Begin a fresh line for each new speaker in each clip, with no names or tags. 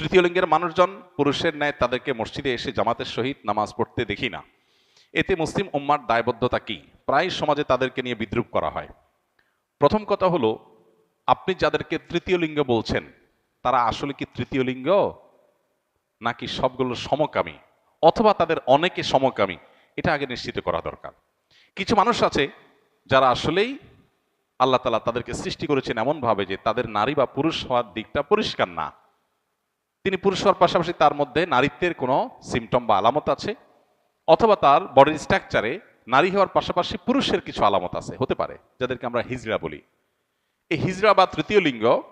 তৃতীয় লিঙ্গের মানুষজন পুরুষের ন্যায় তাদেরকে মসজিদে এসে জামাতের সহিত নামাজ পড়তে দেখি না। এতে মুসলিম উম্মার দায়বদ্ধতা কি? প্রায় সমাজে তাদেরকে নিয়ে বিদ্রুপ করা হয়। প্রথম কথা হলো, আপনি যাদেরকে তৃতীয় লিঙ্গ বলছেন, তারা আসলে কি তৃতীয় লিঙ্গ? নাকি সবগুলো সমকামী? অথবা তাদের অনেকে সমকামী? এটা আগে নিশ্চিত করা দরকার। কিছু মানুষ আছে, যারা আসলেই আল্লাহ তালা তাদেরকে সৃষ্টি করেছেন এমনভাবে যে তাদের নারী বা পুরুষ হওয়ার দিকটা পরিষ্কার না। তিনি পুরুষ হওয়ার পাশাপাশি তার মধ্যে নারীত্বের কোনো সিমটম বা আলামত আছে? অথবা তার বডির স্ট্রাকচারে নারী হওয়ার পাশাপাশি পুরুষের কিছু আলামত আছে? হতে পারে, যাদেরকে আমরা হিজড়া বলি। এই হিজড়া বা তৃতীয় লিঙ্গ,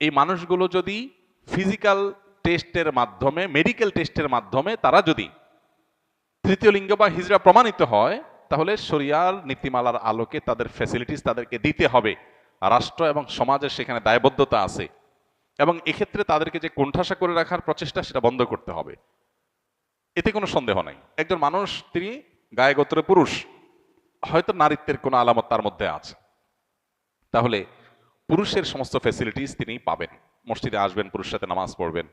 এই মানুষগুলো যদি ফিজিক্যাল টেস্টের মাধ্যমে মেডিকেল টেস্টের মাধ্যমে তারা যদি তৃতীয় লিঙ্গ বা হিজড়া প্রমাণিত হয়, তাহলে শরিয়ার নীতিমালার আলোকে তাদের ফ্যাসিলিটিস তাদেরকে দিতে হবে। রাষ্ট্র এবং সমাজের সেখানে দায়বদ্ধতা আছে। এবং এক্ষেত্রে তাদেরকে যে কোণঠাসা করে রাখার প্রচেষ্টা সেটা বন্ধ করতে হবে। এতে কোনো সন্দেহ নাই। একজন মানুষ, তিনি গায়ে পুরুষ, হয়তো নারীত্বের কোনো আলামত তার মধ্যে আছে। তাহলে পুরুষের সমস্ত ফ্যাসিলিটিস তিনি পাবেন। মসজিদে আসবেন পুরুষ সাথে নামাজ পড়বেন।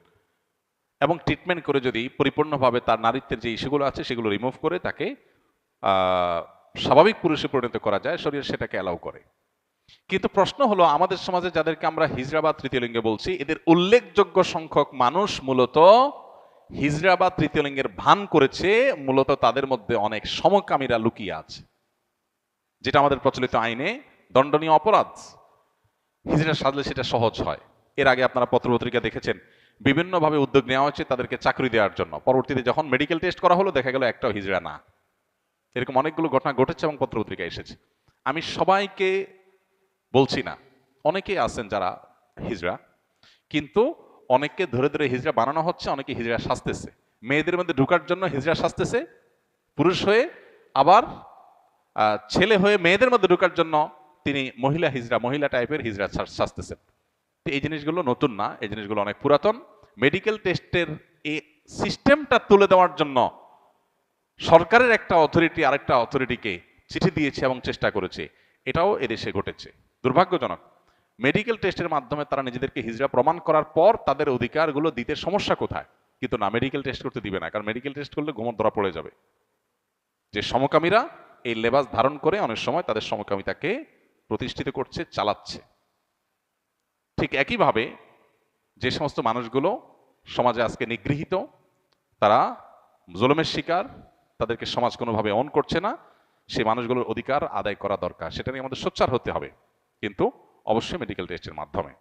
এবং ট্রিটমেন্ট করে যদি পরিপূর্ণভাবে তার নারীত্বের যে ইস্যুগুলো আছে সেগুলো রিমুভ করে তাকে স্বাভাবিক পুরুষে পরিণত করা যায়, শরীর সেটাকে অ্যালাউ করে। কিন্তু প্রশ্ন হলো, আমাদের সমাজে যাদেরকে আমরা হিজড়া বা তৃতীয় লিঙ্গে বলছি, এদের উল্লেখযোগ্য সংখ্যক মানুষ মূলত হিজড়া বা তৃতীয় লিঙ্গের ভান করেছে, মূলত তাদের মধ্যে অনেক সমকামীরা লুকিয়ে আছে। যেটা আমাদের প্রচলিত আইনে দণ্ডনীয় অপরাধ। হিজরা সাজলে সেটা সহজ হয়। এর আগে আপনারা পত্রপত্রিকা দেখেছেন, বিভিন্নভাবে উদ্যোগ নেওয়া হয়েছে তাদেরকে চাকরি দেওয়ার জন্য। পরবর্তীতে যখন মেডিকেল টেস্ট করা হলো, দেখা গেল একটাও হিজড়া না। এরকম অনেকগুলো ঘটনা ঘটেছে এবং পত্রপত্রিকা এসেছে। আমি সবাইকে বলছি না। অনেকেই আছেন যারা হিজড়া, কিন্তু অনেককে ধরে ধরে হিজড়া বানানো হচ্ছে, অনেকে হিজড়া সাজতেছে। মেয়েদের মধ্যে ঢুকার জন্য হিজড়া সাজতেছে, পুরুষ হয়ে আবার ছেলে হয়ে মেয়েদের মধ্যে ঢুকার জন্য তিনি মহিলা হিজড়া, মহিলা টাইপের হিজড়া সাজতেছেন। তো এই জিনিসগুলো নতুন না, এই জিনিসগুলো অনেক পুরাতন। মেডিকেল টেস্টের এই সিস্টেমটা তুলে দেওয়ার জন্য সরকারের একটা অথরিটি আরেকটা অথরিটিকে চিঠি দিয়েছে এবং চেষ্টা করেছে। এটাও এদেশে ঘটেছে। দুর্ভাগ্যজনক মেডিকেল টেস্টের মাধ্যমে তারা নিজেদেরকে হিজড়া প্রমাণ করার পর তাদের অধিকারগুলো দিতে সমস্যা কোথায়? কিন্তু না মেডিকেল টেস্ট করতে দিবে না, কারণ মেডিকেল টেস্ট করলে ঘুমত ধরা পড়ে যাবে। যে সমকামীরা এই লেবাস ধারণ করে অনেক সময় তাদের সমকামিতাকে প্রতিষ্ঠিত করছে, চালাচ্ছে। ঠিক একইভাবে যে সমস্ত মানুষগুলো সমাজে আজকে নিগৃহীত, তারা জুলুমের শিকার, তাদেরকে সমাজ কোনোভাবে অন করছে না, সেই মানুষগুলোর অধিকার আদায় করা দরকার। সেটা নিয়ে আমাদের সোচ্চার হতে হবে। কিন্তু অবশ্যই মেডিকেল টেস্টের মাধ্যমে।